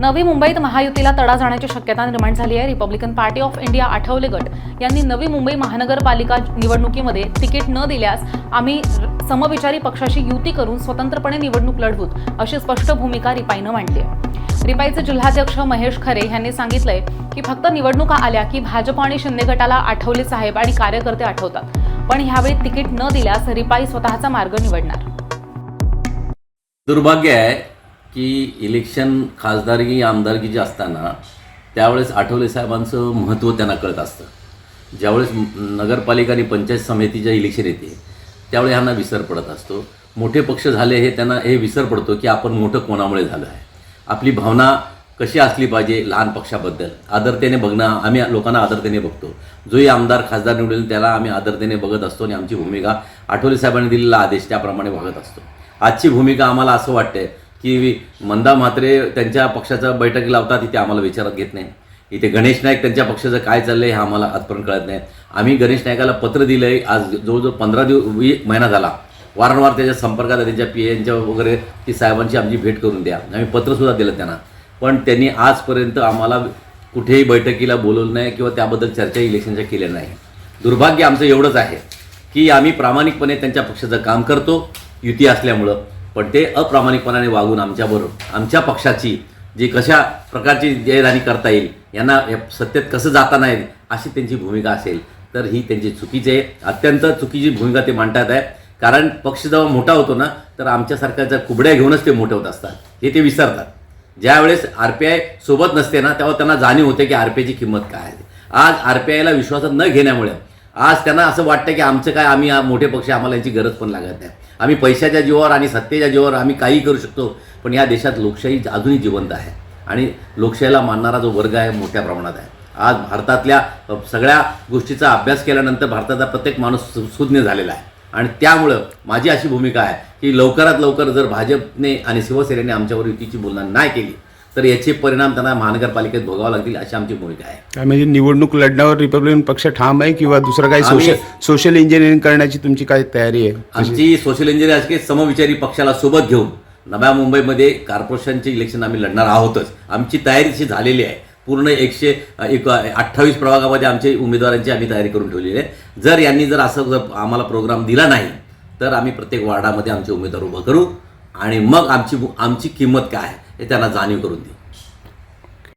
नवी मुंबईत महायुतीला तडा जाण्याची शक्यता निर्माण झाली आहे. Republican party of India Athawale गट यांनी नवी मुंबई महानगरपालिका निवडणुकीमध्ये तिकीट न दिल्यास आम्ही समविचारी पक्षाशी युती करून स्वतंत्रपणे निवडणूक लढवूत अशी स्पष्ट भूमिका रिपाईनं मांडली आहे. रिपाईचे जिल्हाध्यक्ष महेश खरे यांनी सांगितलंय की फक्त निवडणुका आल्या की भाजप आणि शिंदे गटाला आठवले साहेब आणि कार्यकर्ते आठवतात. पण ह्यावेळी तिकीट न दिल्यास रिपाई स्वतःचा मार्ग निवडणार. दुर्भाग्य आहे की इलेक्शन खासदारकी आमदारकीची असताना त्यावेळेस आठवले साहेबांचं महत्त्व त्यांना कळत असतं. ज्यावेळेस नगरपालिका आणि पंचायत समितीच्या इलेक्शन येते त्यावेळी ह्यांना विसर पडत असतो. मोठे पक्ष झाले हे त्यांना हे विसर पडतो की आपण मोठं कोणामुळे झालं आहे? आपली भावना कशी असली पाहिजे लहान पक्षाबद्दल? आदरतेने बघणं आम्ही लोकांना आदरतेने बघतो. जोही आमदार खासदार निवडेल त्याला आम्ही आदरतेने बघत असतो आणि आमची भूमिका आठवले साहेबांनी दिलेला आदेश त्याप्रमाणे बघत असतो. आजची भूमिका आम्हाला असं वाटतं की मंदा म्हात्रे त्यांच्या पक्षाच्या बैठकी लावतात तिथे आम्हाला विचारात घेत नाही इथे गणेश नाईक त्यांच्या पक्षाचं काय चाललं आहे हे आम्हाला आजपर्यंत कळत नाही आम्ही गणेश नाईकाला पत्र दिलं आहे आज जवळजवळ पंधरा दिवस महिना झाला. वारंवार त्याच्या संपर्कात त्यांच्या पी एनच्या वगैरे की साहेबांची आमची भेट करून द्या. आम्ही पत्रसुद्धा दिलं त्यांना. पण त्यांनी आजपर्यंत आम्हाला कुठेही बैठकीला बोलवलं नाही किंवा त्याबद्दल चर्चा इलेक्शनच्या केल्या नाही. दुर्भाग्य आमचं एवढंच आहे की आम्ही प्रामाणिकपणे त्यांच्या पक्षाचं काम करतो युती असल्यामुळं. पण ते अप्रामाणिकपणाने वागून आमच्याबरोबर आमच्या पक्षाची जी कशा प्रकारची जयराणी करता येईल यांना सत्तेत कसं जाता नाही अशी त्यांची भूमिका असेल तर ही त्यांची चुकीची आहे. अत्यंत चुकीची भूमिका ते मांडतात आहे. कारण पक्ष जेव्हा मोठा होतो ना तर आमच्यासारख्या जर कुबड्या घेऊनच ते मोठे होत असतात. हे ते विसरतात. ज्यावेळेस आर पी आय सोबत नसते ना तेव्हा त्यांना जाणीव होते की आर पी आयची किंमत काय आहे. आज आर पी आयला विश्वासात न घेण्यामुळे आज त्यांना असं वाटतं की आमचं काय आम्ही मोठे पक्ष आम्हाला यांची गरज पण लागत नाही. आम्ही पैशाच्या जीवावर आणि सत्तेच्या जीवावर आम्ही काही करू शकतो पण या देशात लोकशाही अजूनही जिवंत आहे. आणि लोकशाहीला मानणारा जो वर्ग आहे मोठ्या प्रमाणात आहे. आज भारतातल्या सगळ्या गोष्टीचा अभ्यास केल्यानंतर भारताचा प्रत्येक माणूस सुज्ञ झालेला आहे. आणि त्यामुळं माझी अशी भूमिका आहे की लवकरात लवकर जर भाजपने आणि शिवसेनेने आमच्यावर युतीची बोलणं नाही केली तर याचे परिणाम त्यांना महानगरपालिकेत भोगावे लागतील अशी आमची भूमिका आहे. काय म्हणजे निवडणूक लढण्यावर रिपब्लिकन पक्ष ठाम आहे किंवा दुसरं काही आम्ही- सोशल सोशल इंजिनिअरिंग करण्याची तुमची काय तयारी आहे? आमची सोशल इंजिनिअर असके समविचारी पक्षाला सोबत घेऊन नव्या मुंबईमध्ये कॉर्पोरेशनचे इलेक्शन आम्ही लढणार आहोतच. आमची तयारी तशी झालेली आहे. पूर्ण एकशे एक अठ्ठावीस प्रभागामध्ये आमचे उमेदवारांची आम्ही तयारी करून ठेवलेली आहे. जर यांनी जर असं जर आम्हाला प्रोग्राम दिला नाही तर आम्ही प्रत्येक वार्डामध्ये आमचे उमेदवार उभं करू आणि मग आमची आमची किंमत काय आहे? हे त्यांना जाणीव करून दे.